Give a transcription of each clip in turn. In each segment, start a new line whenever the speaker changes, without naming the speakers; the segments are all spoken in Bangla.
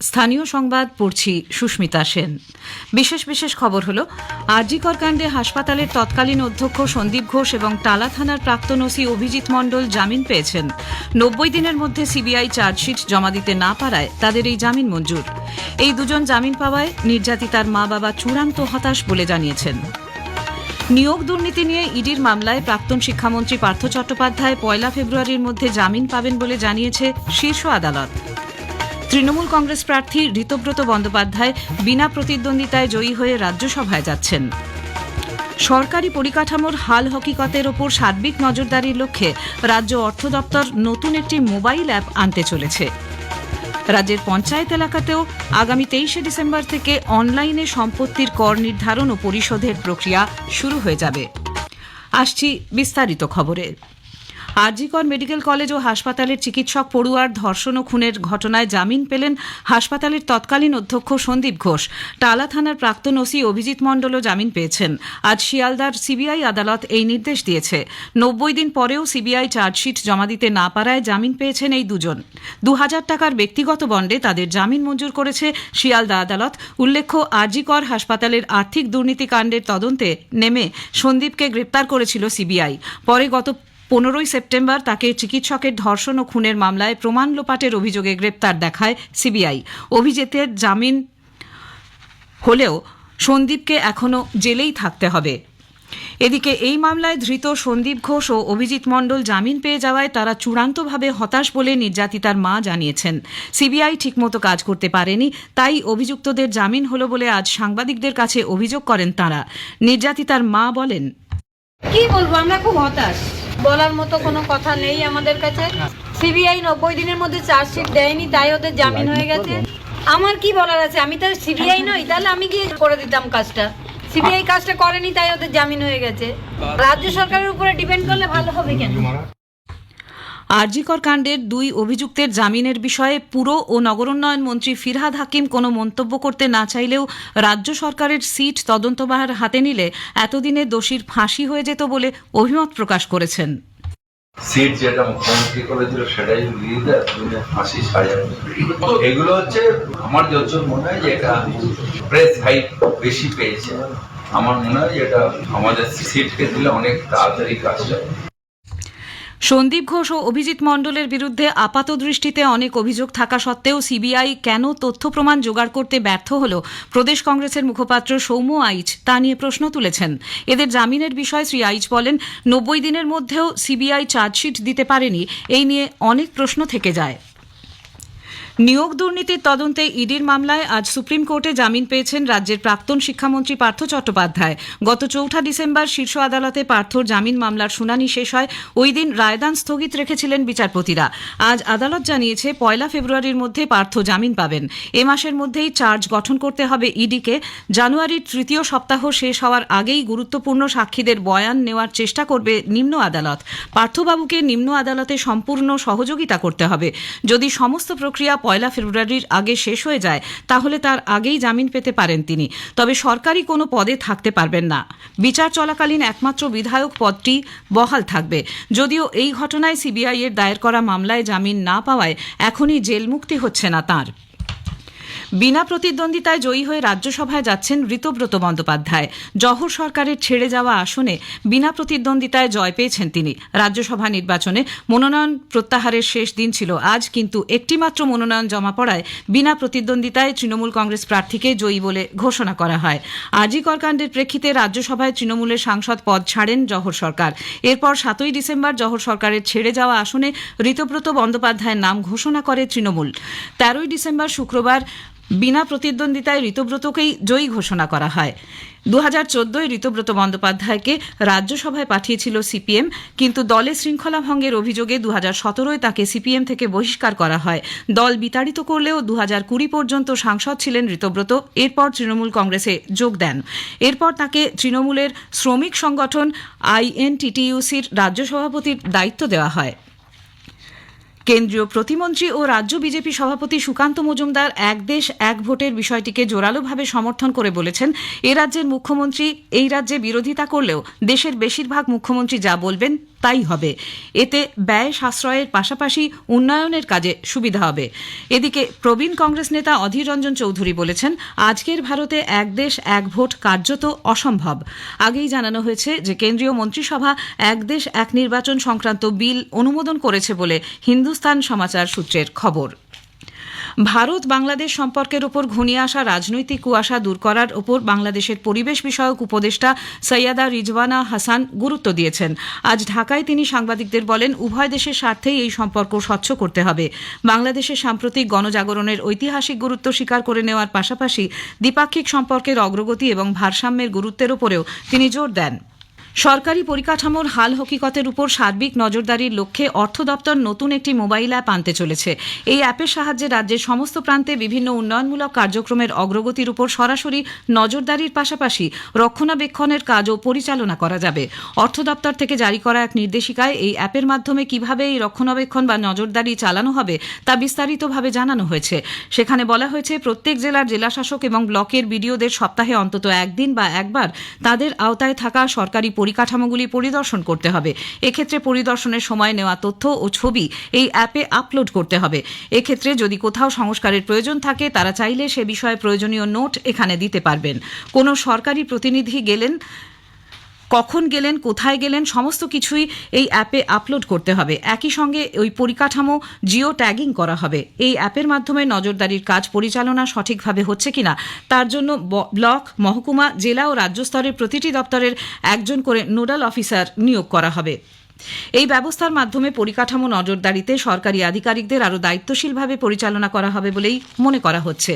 স্থানীয় সংবাদ পড়ছি সুস্মিতা সেন। বিশেষ বিশেষ খবর হল আরজিকর কাণ্ডে হাসপাতালের তৎকালীন অধ্যক্ষ সন্দীপ ঘোষ এবং টালা থানার প্রাক্তন ওসি অভিজিৎ মণ্ডল জামিন পেয়েছেন। নব্বই দিনের মধ্যে সিবিআই চার্জশিট জমা দিতে না পারায় তাদের এই জামিন মঞ্জুর। এই দুজন জামিন পাওয়ায় নির্যাতিতার মা বাবা চূড়ান্ত হতাশ বলে জানিয়েছেন। নিয়োগ দুর্নীতি নিয়ে ইডির মামলায় প্রাক্তন শিক্ষামন্ত্রী পার্থ চট্টোপাধ্যায় পয়লা ফেব্রুয়ারির মধ্যে জামিন পাবেন বলে জানিয়েছে শীর্ষ আদালত। তৃণমূল কংগ্রেস প্রার্থী ঋতব্রত বন্দ্যোপাধ্যায় বিনা প্রতিদ্বন্দ্বিতায় জয়ী হয়ে রাজ্যসভায় যাচ্ছেন। সরকারি পরিকাঠামোর হাল হকিকতের ওপর সার্বিক নজরদারির লক্ষ্যে রাজ্য অর্থ দপ্তর নতুন একটি মোবাইল অ্যাপ আনতে চলেছে। রাজ্যের পঞ্চায়েত এলাকাতেও আগামী তেইশে ডিসেম্বর থেকে অনলাইনে সম্পত্তির কর নির্ধারণ ও পরিশোধের প্রক্রিয়া শুরু হয়ে যাবে। আসছি বিস্তারিত খবরে। আরজিকর মেডিকেল কলেজ ও হাসপাতালের চিকিৎসক পড়ুয়ার ধর্ষণ ও খুনের ঘটনায় জামিন পেলেন হাসপাতালের তৎকালীন অধ্যক্ষ সন্দীপ ঘোষ। টালা থানার প্রাক্তন ওসি অভিজিৎ মণ্ডলও জামিন পেয়েছেন। আজ শিয়ালদার সিবিআই আদালত এই নির্দেশ দিয়েছে। নব্বই দিন পরেও সিবিআই চার্জশিট জমা দিতে না পারায় জামিন পেয়েছেন এই দুজন। দু হাজার টাকার ব্যক্তিগত বন্ডে তাদের জামিন মঞ্জুর করেছে শিয়ালদা আদালত। উল্লেখ্য আরজিকর হাসপাতালের আর্থিক দুর্নীতি কাণ্ডের তদন্তে নেমে সন্দীপকে গ্রেপ্তার করেছিল সিবিআই। পরে গত পনেরোই সেপ্টেম্বর তাকে চিকিৎসকের ধর্ষণ ও খুনের মামলায় প্রমাণ লোপাটের অভিযোগে গ্রেপ্তার দেখায় সিবিআই। অভিজিতের জামিন হলেও সন্দীপকে এখনও জেলেই থাকতে হবে। এদিকে এই মামলায় ধৃত সন্দীপ ঘোষ ও অভিজিৎ মণ্ডল জামিন পেয়ে যাওয়ায় তারা চূড়ান্তভাবে হতাশ বলে নির্যাতিতার মা জানিয়েছেন। সিবিআই ঠিকমতো কাজ করতে পারেনি, তাই অভিযুক্তদের জামিন হলো বলে আজ সাংবাদিকদের কাছে অভিযোগ করেন তারা। নির্যাতিতার মা বলেন,
কি বলব, আমরা খুব হতাশ। বলার মতো কোনো কথা নেই আমাদের কাছে। সিবিআই নব্বই দিনের মধ্যে চার্জশিট দেয়নি, তাই ওদের জামিন হয়ে গেছে। আমার কি বলার আছে? আমি তো সিবিআই নই, তাহলে আমি গিয়ে করে দিতাম কাজটা। সিবিআই কাজটা করেনি, তাই ওদের জামিন হয়ে গেছে। রাজ্য সরকারের উপরে ডিপেন্ড করলে ভালো হবে কেন?
আরজিকর কাণ্ডের দুই অভিযুক্তের জামিনের বিষয়ে পুর ও নগরোন্নয়ন মন্ত্রী ফিরহাদ হাকিম কোনো মন্তব্য করতে না চাইলেও রাজ্য সরকারের সিট তদন্তভার হাতে নিলে এতদিনে দোষীর ফাঁসি হয়ে যেত বলে অভিমত প্রকাশ করেছেন।
সিট যেটা মুখ্যমন্ত্রী করেছিল সেটাই দিয়ে দেয় ফাঁসি সাজা এগুলো হচ্ছে আমার যতদূর মনে হয় যে এটা প্রেস হাইট বেশি পেয়েছে। আমার মনে হয় এটা আমাদের সিটকে দিলে অনেক তাড়াতাড়ি কাজটা
সন্দীপ ঘোষ ও অভিজিৎ মণ্ডলের বিরুদ্ধে আপাত দৃষ্টিতে অনেক অভিযোগ থাকা সত্ত্বেও সিবিআই কেন তথ্য প্রমাণ জোগাড় করতে ব্যর্থ হল প্রদেশ কংগ্রেসের মুখপাত্র সৌম্য আইচ তা নিয়ে প্রশ্ন তুলেছেন। এদের জামিনের বিষয়ে শ্রী আইচ বলেন, নব্বই দিনের মধ্যেও সিবিআই চার্জশিট দিতে পারেনি। এই নিয়ে অনেক প্রশ্ন থেকে যায়। নিয়োগ দুর্নীতির তদন্তে ইডির মামলায় আজ সুপ্রিম কোর্টে জামিন পেয়েছেন রাজ্যের প্রাক্তন শিক্ষামন্ত্রী পার্থ চট্টোপাধ্যায়। গত চৌঠা ডিসেম্বর শীর্ষ আদালতে পার্থর জামিন মামলার শুনানি শেষ হয়। ওই দিন রায়দান স্থগিত রেখেছিলেন বিচারপতিরা। আজ আদালত জানিয়েছে, পয়লা ফেব্রুয়ারির মধ্যে পার্থ জামিন পাবেন। এ মাসের মধ্যেই চার্জ গঠন করতে হবে ইডিকে। জানুয়ারির তৃতীয় সপ্তাহ শেষ হওয়ার আগেই গুরুত্বপূর্ণ সাক্ষীদের বয়ান নেওয়ার চেষ্টা করবে নিম্ন আদালত। পার্থবাবুকে নিম্ন আদালতে সম্পূর্ণ সহযোগিতা করতে হবে। যদি সমস্ত প্রক্রিয়া পয়লা ফেব্রুয়ারির আগে শেষ হয়ে যায়, তাহলে তার আগেই জামিন পেতে পারেন তিনি। তবে সরকারি কোনো পদে থাকতে পারবেন না। বিচার চলাকালীন একমাত্র বিধায়ক পদটি বহাল থাকবে। যদিও এই ঘটনায় সিবিআই এর দায়ের করা মামলায় জামিন না পাওয়ায় এখনই জেল মুক্তি হচ্ছে না তাঁর। বিনা প্রতিদ্বন্দ্বিতায় জয়ী হয়ে রাজ্যসভায় যাচ্ছেন ঋতব্রত বন্দ্যোপাধ্যায়। জহর সরকারের ছেড়ে যাওয়া আসনে বিনা প্রতিদ্বন্দ্বিতায় জয় পেয়েছেন তিনি। রাজ্যসভা নির্বাচনে মনোনয়ন প্রত্যাহারের শেষ দিন ছিল আজ, কিন্তু একটিমাত্র মনোনয়ন জমা পড়ায় বিনা প্রতিদ্বন্দ্বিতায় তৃণমূল কংগ্রেস প্রার্থীকে জয়ী বলে ঘোষণা করা হয়। আজই করকাণ্ডের প্রেক্ষিতে রাজ্যসভায় তৃণমূলের সাংসদ পদ ছাড়েন জহর সরকার। এরপর সাতই ডিসেম্বর জহর সরকারের ছেড়ে যাওয়া আসনে ঋতব্রত বন্দ্যোপাধ্যায়ের নাম ঘোষণা করে তৃণমূল। তেরোই ডিসেম্বর শুক্রবার বিনা প্রতিদ্বন্দ্বিতায় ঋতব্রতকেই জয়ী ঘোষণা করা হয়। দু হাজার চোদ্দোয় ঋতব্রত বন্দ্যোপাধ্যায়কে রাজ্যসভায় পাঠিয়েছিল সিপিএম, কিন্তু দলে শৃঙ্খলা ভঙ্গের অভিযোগে দু হাজার সতেরোয় তাকে সিপিএম থেকে বহিষ্কার করা হয়। দল বিতাড়িত করলেও দু হাজার কুড়ি পর্যন্ত সাংসদ ছিলেন ঋতব্রত। এরপর তৃণমূল কংগ্রেসে যোগ দেন। এরপর তাকে তৃণমূলের শ্রমিক সংগঠন আইএনটিটিইউসির রাজ্য সভাপতির দায়িত্ব দেওয়া হয়। কেন্দ্রীয় প্রতিমন্ত্রী ও রাজ্য বিজেপি সভাপতি সুকান্ত মজুমদার এক দেশ, এক ভোটের বিষয়টিকে জোরালোভাবে সমর্থন করে বলেছেন। এ রাজ্যের মুখ্যমন্ত্রী, এই রাজ্যে বিরোধিতা করলেও দেশের বেশিরভাগ মুখ্যমন্ত্রী যা বলবেন তাই হবে। এতে ব্যয় সাশ্রয়ের পাশাপাশি উন্নয়নের কাজে সুবিধা হবে। এদিকে প্রবীণ কংগ্রেস নেতা অধীর রঞ্জন চৌধুরী বলেছেন, আজকের ভারতে এক দেশ এক ভোট কার্যত অসম্ভব। আগেই জানানো হয়েছে যে কেন্দ্রীয় মন্ত্রিসভা এক দেশ এক নির্বাচন সংক্রান্ত বিল অনুমোদন করেছে বলে হিন্দুস্তান সমাচার সূত্রের খবর। ভারত বাংলাদেশ সম্পর্কের ওপর ঘনিয়ে আসা রাজনৈতিক কুয়াশা দূর করার উপর বাংলাদেশের পরিবেশ বিষয়ক উপদেষ্টা সৈয়দা রিজওয়ানা হাসান গুরুত্ব দিয়েছেন। আজ ঢাকায় তিনি সাংবাদিকদের বলেন, উভয় দেশের স্বার্থেই এই সম্পর্ক স্বচ্ছ করতে হবে। বাংলাদেশের সাম্প্রতিক গণজাগরণের ঐতিহাসিক গুরুত্ব স্বীকার করে নেওয়ার পাশাপাশি দ্বিপাক্ষিক সম্পর্কের অগ্রগতি এবং ভারসাম্যের গুরুত্বের উপরেও তিনি জোর দেন। সরকারি পরিকাঠামোর হাল হকিকতের উপর সার্বিক নজরদারির লক্ষ্যে অর্থ দপ্তর নতুন একটি মোবাইল অ্যাপ আনতে চলেছে। এই অ্যাপের সাহায্যে রাজ্যের সমস্ত প্রান্তে বিভিন্ন উন্নয়নমূলক কার্যক্রমের অগ্রগতির উপর সরাসরি নজরদারির পাশাপাশি রক্ষণাবেক্ষণের কাজও পরিচালনা করা যাবে। অর্থ দপ্তর থেকে জারি করা এক নির্দেশিকায় এই অ্যাপের মাধ্যমে কীভাবে এই রক্ষণাবেক্ষণ বা নজরদারি চালানো হবে তা বিস্তারিতভাবে জানানো হয়েছে। সেখানে বলা হয়েছে, প্রত্যেক জেলার জেলাশাসক এবং ব্লকের বিডিওদের সপ্তাহে অন্তত একদিন বা একবার তাদের আওতায় থাকা সরকারি পরিকাঠামোগুলি পরিদর্শন করতে হবে। এক্ষেত্রে পরিদর্শনের সময় নেওয়া তথ্য ও ছবি এই অ্যাপে আপলোড করতে হবে। এক্ষেত্রে যদি কোথাও সংস্কারের প্রয়োজন থাকে, তারা চাইলে সে বিষয়ে প্রয়োজনীয় নোট এখানে দিতে পারবেন। কোনো সরকারি প্রতিনিধি গেলেন কখন গেলেন, কোথায় গেলেন, সমস্ত কিছুই এই অ্যাপে আপলোড করতে হবে। একই সঙ্গে ওই পরিকাঠামো জিও ট্যাগিং করা হবে। এই অ্যাপের মাধ্যমে নজরদারির কাজ পরিচালনা সঠিকভাবে হচ্ছে কিনা, তার জন্য ব্লক, মহকুমা, জেলা ও রাজ্য স্তরের প্রতিটি দপ্তরের একজন করে নোডাল অফিসার নিয়োগ করা হবে। এই ব্যবস্থার মাধ্যমে পরিকাঠামো নজরদারিতে সরকারি আধিকারিকদের আরও দায়িত্বশীলভাবে পরিচালনা করা হবে বলেই মনে করা হচ্ছে।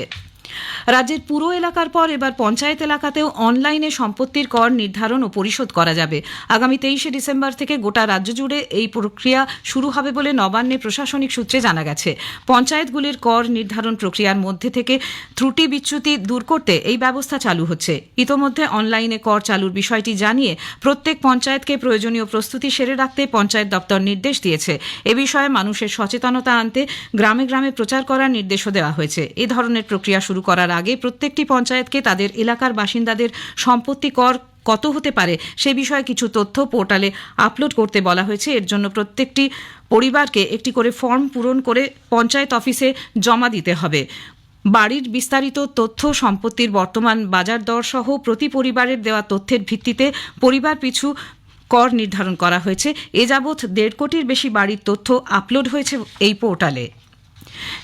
রাজ্যের পুরো এলাকার পর এবার পঞ্চায়েত এলাকাতেও অনলাইনে সম্পত্তির কর নির্ধারণ ও পরিশোধ করা যাবে। আগামী তেইশে ডিসেম্বর থেকে গোটা রাজ্য জুড়ে এই প্রক্রিয়া শুরু হবে বলে নবান্নে প্রশাসনিক সূত্রে জানা গেছে। পঞ্চায়েতগুলির কর নির্ধারণ প্রক্রিয়ার মধ্যে থেকে ত্রুটি বিচ্যুতি দূর করতে এই ব্যবস্থা চালু হচ্ছে। ইতোমধ্যে অনলাইনে কর চালুর বিষয়টি জানিয়ে প্রত্যেক পঞ্চায়েতকে প্রয়োজনীয় প্রস্তুতি সেরে রাখতে পঞ্চায়েত দপ্তর নির্দেশ দিয়েছে। এ বিষয়ে মানুষের সচেতনতা আনতে গ্রামে গ্রামে প্রচার করার নির্দেশও দেওয়া হয়েছে। এ ধরনের প্রক্রিয়া শুরু করার আগে প্রত্যেকটি পঞ্চায়েতকে তাদের এলাকার বাসিন্দাদের সম্পত্তি কর কত হতে পারে সে বিষয়ে কিছু তথ্য পোর্টালে আপলোড করতে বলা হয়েছে। এর জন্য প্রত্যেকটি পরিবারকে একটি করে ফর্ম পূরণ করে পঞ্চায়েত অফিসে জমা দিতে হবে। বাড়ির বিস্তারিত তথ্য, সম্পত্তির বর্তমান বাজার দর সহ প্রতি পরিবারের দেওয়া তথ্যের ভিত্তিতে পরিবার পিছু কর নির্ধারণ করা হয়েছে। এ যাবৎ দেড় কোটির বেশি বাড়ির তথ্য আপলোড হয়েছে এই পোর্টালে।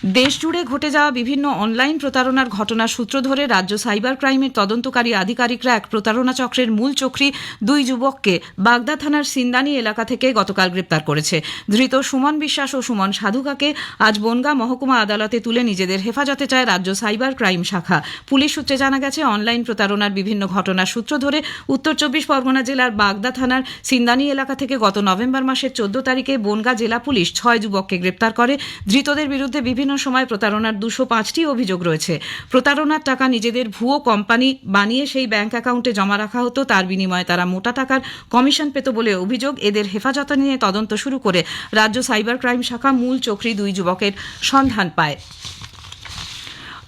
দেশজুড়ে ঘটে যাওয়া বিভিন্ন অনলাইন প্রতারণার ঘটনার সূত্র ধরে রাজ্য সাইবার ক্রাইমের তদন্তকারী আধিকারিকরা এক প্রতারণা চক্রের মূল চক্রী দুই যুবককে বাগদা থানার সিন্দানি এলাকা থেকে গতকাল গ্রেপ্তার করেছে। ধৃত সুমন বিশ্বাস ও সুমন সাধুকাকে আজ বনগাঁ মহকুমা আদালতে তুলে নিজেদের হেফাজতে চায় রাজ্য সাইবার ক্রাইম শাখা। পুলিশ সূত্রে জানা গেছে, অনলাইন প্রতারণার বিভিন্ন ঘটনার সূত্র ধরে উত্তর চব্বিশ পরগনা জেলার বাগদা থানার সিন্দানি এলাকা থেকে গত নভেম্বর মাসের চোদ্দ তারিখে বনগাঁ জেলা পুলিশ ছয় যুবককে গ্রেপ্তার করে। ধৃতদের বিরুদ্ধে বিভিন্ন সময় প্রতারণার দুশো পাঁচটি অভিযোগ রয়েছে। প্রতারণার টাকা নিজেদের ভুয়ো কোম্পানি বানিয়ে সেই ব্যাংক অ্যাকাউন্টে জমা রাখা হতো। তার বিনিময়ে তারা মোটা টাকার কমিশন পেত বলে অভিযোগ। এদের হেফাজত নিয়ে তদন্ত শুরু করে রাজ্য সাইবার ক্রাইম শাখা মূল চক্রী দুই যুবকের সন্ধান পায়।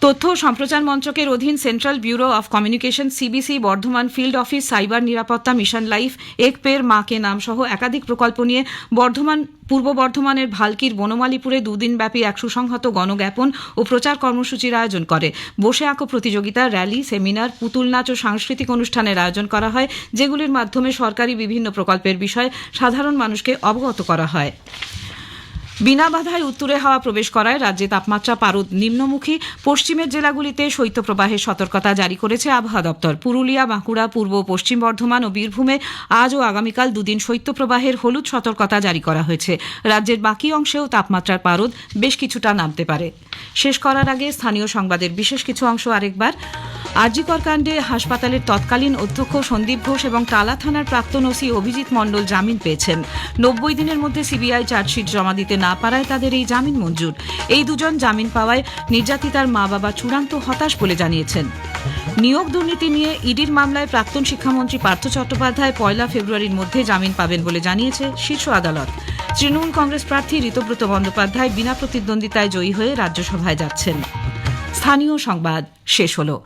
তথ্য সম্প্রচার মন্ত্রকের অধীন central bureau of communication, CBC, Bardhaman field office, cyber নিরাপত্তা, মিশন লাইফ এক পের মাকে নাম সহ একাধিক প্রকল্প নিয়ে বর্ধমান, পূর্ব বর্ধমানের ভালকির বনমালীপুরে দুদিনব্যাপী এক সুসংহত গণজ্ঞাপন ও প্রচার কর্মসূচির আয়োজন করে। বসে আঁকো প্রতিযোগিতা, র্যালি, সেমিনার, পুতুল নাচ ও সাংস্কৃতিক অনুষ্ঠানের আয়োজন করা হয়, যেগুলির মাধ্যমে সরকারি বিভিন্ন প্রকল্পের বিষয়ে সাধারণ মানুষকে অবগত করা হয়। বিনা বাধায় উত্তরে হাওয়া প্রবেশ করায় রাজ্যে তাপমাত্রা পারদ নিম্নমুখী। পশ্চিমের জেলাগুলিতে শৈত্যপ্রবাহের সতর্কতা জারি করেছে আবহাওয়া দপ্তর। পুরুলিয়া, বাঁকুড়া, পূর্ব পশ্চিম বর্ধমান ও বীরভূমে আজ ও আগামীকাল দুদিন শৈত্যপ্রবাহের হলুদ সতর্কতা জারি করা হয়েছে। রাজ্যের বাকি অংশেও তাপমাত্রার পারদ বেশ কিছুটা নামতে পারে। শেষ করার আগে স্থানীয় সংবাদের বিশেষ কিছু অংশ আরেকবার। আরজিকর কাণ্ডে হাসপাতালের তৎকালীন অধ্যক্ষ সন্দীপ ঘোষ এবং টালা থানার প্রাক্তন ওসি অভিজিৎ মণ্ডল জামিন পেয়েছেন। নব্বই দিনের মধ্যে সিবিআই চার্জশিট জমা দিতে না পারায় তাদের এই জামিন মঞ্জুর। এই দুজন জামিন পাওয়ায় নির্যাতিতার মা বাবা চূড়ান্ত হতাশ বলে জানিয়েছেন। নিয়োগ দুর্নীতি নিয়ে ইডির মামলায় প্রাক্তন শিক্ষামন্ত্রী পার্থ চট্টোপাধ্যায় পয়লা ফেব্রুয়ারির মধ্যে জামিন পাবেন বলে জানিয়েছে শীর্ষ আদালত। তৃণমূল কংগ্রেস প্রার্থী ঋতব্রত বন্দ্যোপাধ্যায় বিনা প্রতিদ্বন্দ্বিতায় জয়ী হয়ে রাজ্যসভায় যাচ্ছেন। স্থানীয় সংবাদ শেষ হলো।